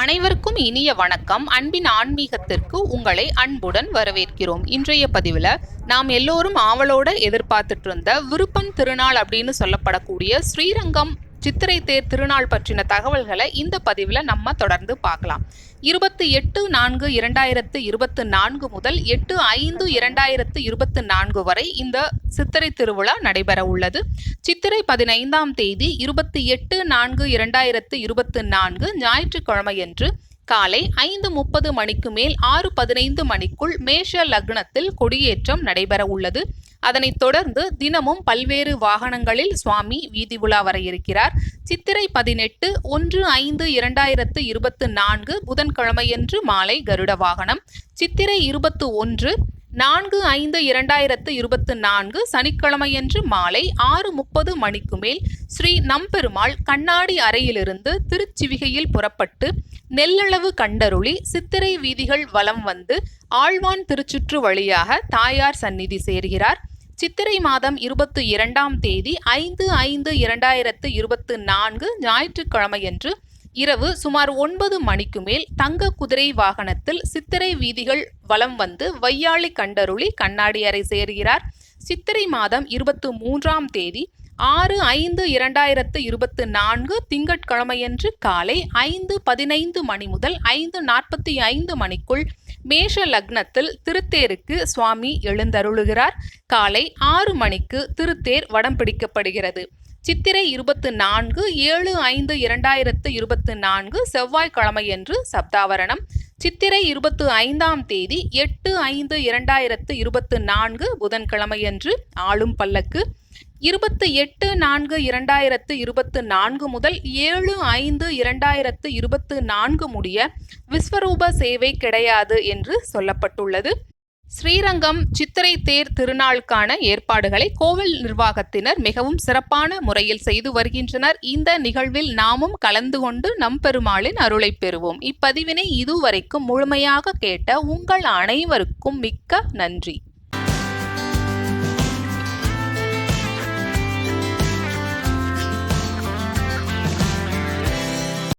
அனைவருக்கும் இனிய வணக்கம். அன்பின் ஆன்மீகத்திற்கு உங்களை அன்புடன் வரவேற்கிறோம். இன்றைய பதிவில் நாம் எல்லோரும் ஆவலோடு எதிர்பார்த்துட்டு இருந்த விருப்பம் திருநாள் அப்படின்னு சொல்லப்படக்கூடிய ஸ்ரீரங்கம் சித்திரை தேர் திருநாள் பற்றின தகவல்களை இந்த பதிவில் நம்ம தொடர்ந்து பார்க்கலாம். இருபத்தி எட்டு நான்கு இரண்டாயிரத்து இருபத்து நான்கு முதல் எட்டு ஐந்து இரண்டாயிரத்து இருபத்து நான்கு வரை இந்த சித்திரை திருவிழா நடைபெற உள்ளது. சித்திரை பதினைந்தாம் தேதி இருபத்தி எட்டு நான்கு இரண்டாயிரத்து இருபத்து நான்கு ஞாயிற்றுக்கிழமையன்று காலை ஐந்து முப்பது மணிக்கு மேல் ஆறு பதினைந்து மணிக்குள் மேஷ லக்னத்தில் கொடியேற்றம் நடைபெற உள்ளது. அதனைத் தொடர்ந்து தினமும் பல்வேறு வாகனங்களில் சுவாமி வீதி உலா வர இருக்கிறார். சித்திரை பதினெட்டு ஒன்று ஐந்து இரண்டாயிரத்து இருபத்து நான்கு புதன்கிழமையன்று மாலை கருட வாகனம். சித்திரை இருபத்து ஒன்று நான்கு ஐந்து இரண்டாயிரத்து இருபத்து நான்கு சனிக்கிழமையன்று மாலை ஆறு முப்பது மணிக்கு மேல் ஸ்ரீ நம்பெருமாள் கண்ணாடி அறையிலிருந்து திருச்சிவிகையில் புறப்பட்டு நெல்லளவு கண்டருளி சித்திரை வீதிகள் வலம் வந்து ஆழ்வான் திருச்சுற்று வழியாக தாயார் சந்நிதி சேர்கிறார். சித்திரை மாதம் இருபத்தி இரண்டாம் தேதி ஐந்து ஐந்து இரண்டாயிரத்து இருபத்து நான்கு ஞாயிற்றுக்கிழமையன்று இரவு சுமார் ஒன்பது மணிக்கு மேல் தங்க குதிரை வாகனத்தில் சித்திரை வீதிகள் வலம் வந்து வையாளி கண்டருளி கண்ணாடி அறை சேர்கிறார். சித்திரை மாதம் இருபத்து மூன்றாம் தேதி ஆறு ஐந்து இரண்டாயிரத்து இருபத்து நான்கு திங்கட்கிழமையன்று காலை ஐந்து பதினைந்து மணி முதல் ஐந்து நாற்பத்தி ஐந்து மணிக்குள் மேஷ லக்னத்தில் திருத்தேருக்கு சுவாமி எழுந்தருளுகிறார். காலை ஆறு மணிக்கு திருத்தேர் வடம் பிடிக்கப்படுகிறது. சித்திரை இருபத்து நான்கு ஏழு ஐந்து இரண்டாயிரத்து இருபத்து நான்கு செவ்வாய்க்கிழமையன்று சப்தாவரணம். சித்திரை இருபத்து ஐந்தாம் தேதி எட்டு ஐந்து இரண்டாயிரத்து இருபத்து நான்கு புதன்கிழமையன்று ஆளும் பல்லக்கு. இருபத்து எட்டு நான்கு இரண்டாயிரத்து இருபத்து நான்கு முதல் ஏழு ஐந்து இரண்டாயிரத்து இருபத்து நான்கு முடிய விஸ்வரூப சேவை கிடையாது என்று சொல்லப்பட்டுள்ளது. ஸ்ரீரங்கம் சித்திரை தேர் திருநாளுக்கான ஏற்பாடுகளை கோவில் நிர்வாகத்தினர் மிகவும் சிறப்பான முறையில் செய்து வருகின்றனர். இந்த நிகழ்வில் நாமும் கலந்து கொண்டு நம்பெருமாளின் அருளை பெறுவோம். இப்பதிவினை இதுவரைக்கும் முழுமையாக கேட்ட உங்கள் அனைவருக்கும் மிக்க நன்றி.